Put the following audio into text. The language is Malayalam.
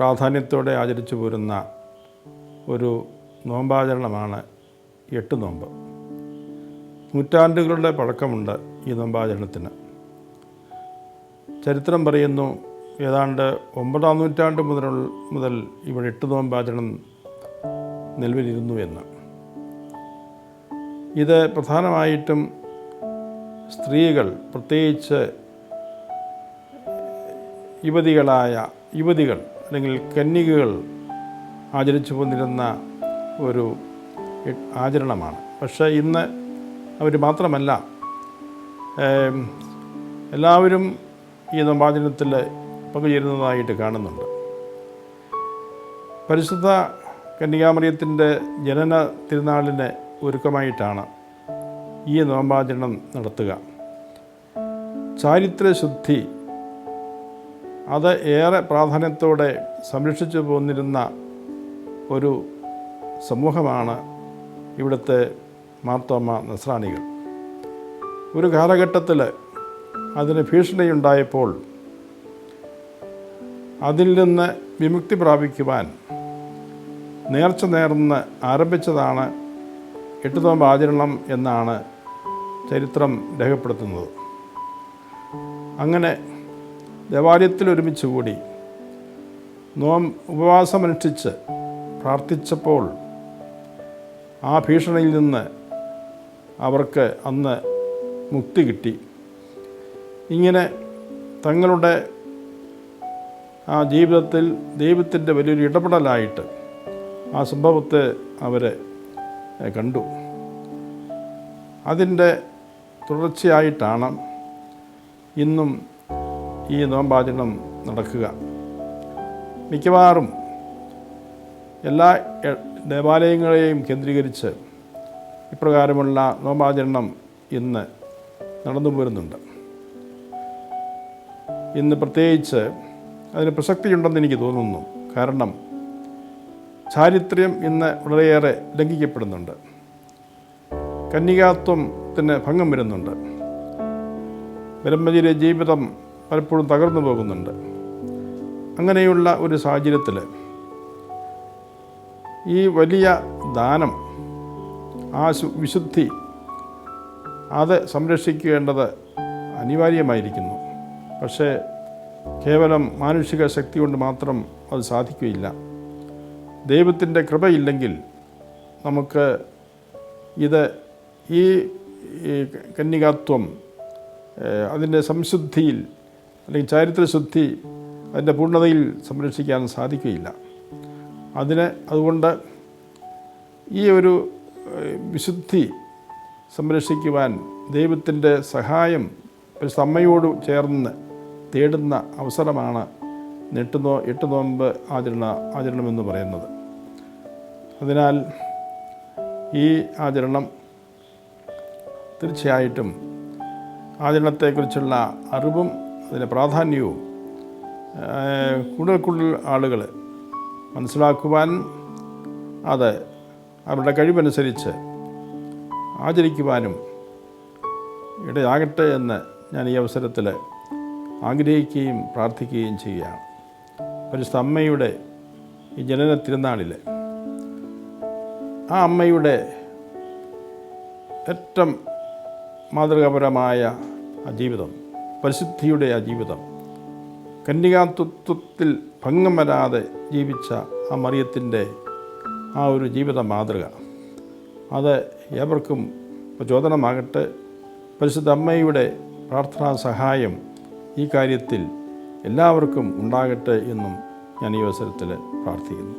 പ്രാധാന്യത്തോടെ ആചരിച്ചു പോരുന്ന ഒരു നോമ്പാചരണമാണ് എട്ട് നോമ്പ്. നൂറ്റാണ്ടുകളുടെ പഴക്കമുണ്ട് ഈ നോമ്പാചരണത്തിന്. ചരിത്രം പറയുന്നു ഏതാണ്ട് ഒമ്പതാം നൂറ്റാണ്ട് മുതൽ മുതൽ ഇവിടെ എട്ട് നോമ്പാചരണം നിലവിലിരുന്നു എന്ന്. ഇത് പ്രധാനമായിട്ടും സ്ത്രീകൾ പ്രത്യേകിച്ച് യുവതികളായ യുവതികൾ അല്ലെങ്കിൽ കന്യകകൾ ആചരിച്ചു പോന്നിരുന്ന ഒരു ആചരണമാണ്. പക്ഷേ ഇന്ന് അവർ മാത്രമല്ല എല്ലാവരും ഈ നമ്പാചരണത്തിൽ പങ്കുചേരുന്നതായിട്ട് കാണുന്നുണ്ട്. പരിശുദ്ധ കന്യകാമറിയത്തിന്റെ ജനന തിരുനാളിന് ഒരുക്കമായിട്ടാണ് ഈ നോമ്പാചരണം നടത്തുക. ചാരിത്രശുദ്ധി അത് ഏറെ പ്രാധാന്യത്തോടെ സംരക്ഷിച്ചു പോന്നിരുന്ന ഒരു സമൂഹമാണ് ഇവിടുത്തെ മാർത്തോമ നസ്രാണികൾ. ഒരു കാലഘട്ടത്തിൽ അതിന് ഭീഷണിയുണ്ടായപ്പോൾ അതിൽ നിന്ന് വിമുക്തി പ്രാപിക്കുവാൻ നേർച്ച നേർന്ന് ആരംഭിച്ചതാണ് എട്ടുതോമ്പ് ആചരണം എന്നാണ് ചരിത്രം രേഖപ്പെടുത്തുന്നത്. അങ്ങനെ ദേവാലയത്തിൽ ഒരുമിച്ച് കൂടി നോം ഉപവാസമനുഷ്ഠിച്ച് പ്രാർത്ഥിച്ചപ്പോൾ ആ ഭീഷണിയിൽ നിന്ന് അവർക്ക് അന്ന് മുക്തി കിട്ടി. ഇങ്ങനെ തങ്ങളുടെ ആ ജീവിതത്തിൽ ദൈവത്തിന്റെ വലിയൊരു ഇടപെടലായിട്ട് ആ സംഭവത്തെ അവർ കണ്ടു. അതിന്റെ തുടർച്ചയായിട്ടാണ് ഇന്നും ഈ നോമ്പാചരണം നടക്കുക. മിക്കവാറും എല്ലാ ദേവാലയങ്ങളെയും കേന്ദ്രീകരിച്ച് ഇപ്രകാരമുള്ള നോമ്പാചരണം ഇന്ന് നടന്നു പോരുന്നുണ്ട്. ഇന്ന് പ്രത്യേകിച്ച് അതിന് പ്രസക്തിയുണ്ടെന്ന് എനിക്ക് തോന്നുന്നു. കാരണം ചാരിത്രം ഇന്ന് വളരെയേറെ ലംഘിക്കപ്പെടുന്നുണ്ട്. കന്യകാത്വത്തിന് ഭംഗം വരുന്നുണ്ട്. ബ്രഹ്മചര്യ ജീവിതം പലപ്പോഴും തകർന്നു പോകുന്നുണ്ട്. അങ്ങനെയുള്ള ഒരു സാഹചര്യത്തിൽ ഈ വലിയ ദാനം ആ വിശുദ്ധി അത് സംരക്ഷിക്കേണ്ടത് അനിവാര്യമായിരിക്കുന്നു. പക്ഷേ കേവലം മാനുഷിക ശക്തി കൊണ്ട് മാത്രം അത് സാധിക്കുകയില്ല. ദൈവത്തിന്റെ കൃപയില്ലെങ്കിൽ നമുക്ക് ഇത് ഈ കന്യകാത്വം അതിന്റെ സംശുദ്ധിയിൽ അല്ലെങ്കിൽ ചാരിത്രശുദ്ധി അതിന്റെ പൂർണതയിൽ സംരക്ഷിക്കാൻ സാധിക്കുകയില്ല. അതിന് അതുകൊണ്ട് ഈ ഒരു വിശുദ്ധി സംരക്ഷിക്കുവാൻ ദൈവത്തിന്റെ സഹായം ഒരു സമ്മയോട് ചേർന്ന് തേടുന്ന അവസരമാണ് നെട്ടുനോ എട്ട് നോമ്പ് ആചരണ ആചരണമെന്ന് പറയുന്നത്. അതിനാൽ ഈ ആചരണം തീർച്ചയായിട്ടും ആചരണത്തെക്കുറിച്ചുള്ള അറിവും അതിന്റെ പ്രാധാന്യവും കൂടുതൽ കൂടുതൽ ആളുകൾ മനസ്സിലാക്കുവാൻ അത് അവരുടെ കഴിവനുസരിച്ച് ആചരിക്കുവാനും ഇടയാകട്ടെ എന്ന് ഞാൻ ഈ അവസരത്തിൽ ആഗ്രഹിക്കുകയും പ്രാർത്ഥിക്കുകയും ചെയ്യുകയാണ്. പരിശുദ്ധ അമ്മയുടെ ഈ ജനന തിരുനാളിൽ ആ അമ്മയുടെ ഏറ്റവും മാതൃകാപരമായ ആ ജീവിതം പരിശുദ്ധിയുടെ ആ ജീവിതം കന്യകാത്വത്തിൽ ഭംഗം വരാതെ ജീവിച്ച ആ മറിയത്തിന്റെ ആ ഒരു ജീവിത മാതൃക. അത് ഏവർക്കും പ്രചോദനമാകട്ടെ. പരിശുദ്ധ അമ്മയുടെ പ്രാർത്ഥനാ സഹായം ഈ കാര്യത്തിൽ എല്ലാവർക്കും ഉണ്ടാകട്ടെ എന്നും ഞാൻ ഈ അവസരത്തിൽ പ്രാർത്ഥിക്കുന്നു.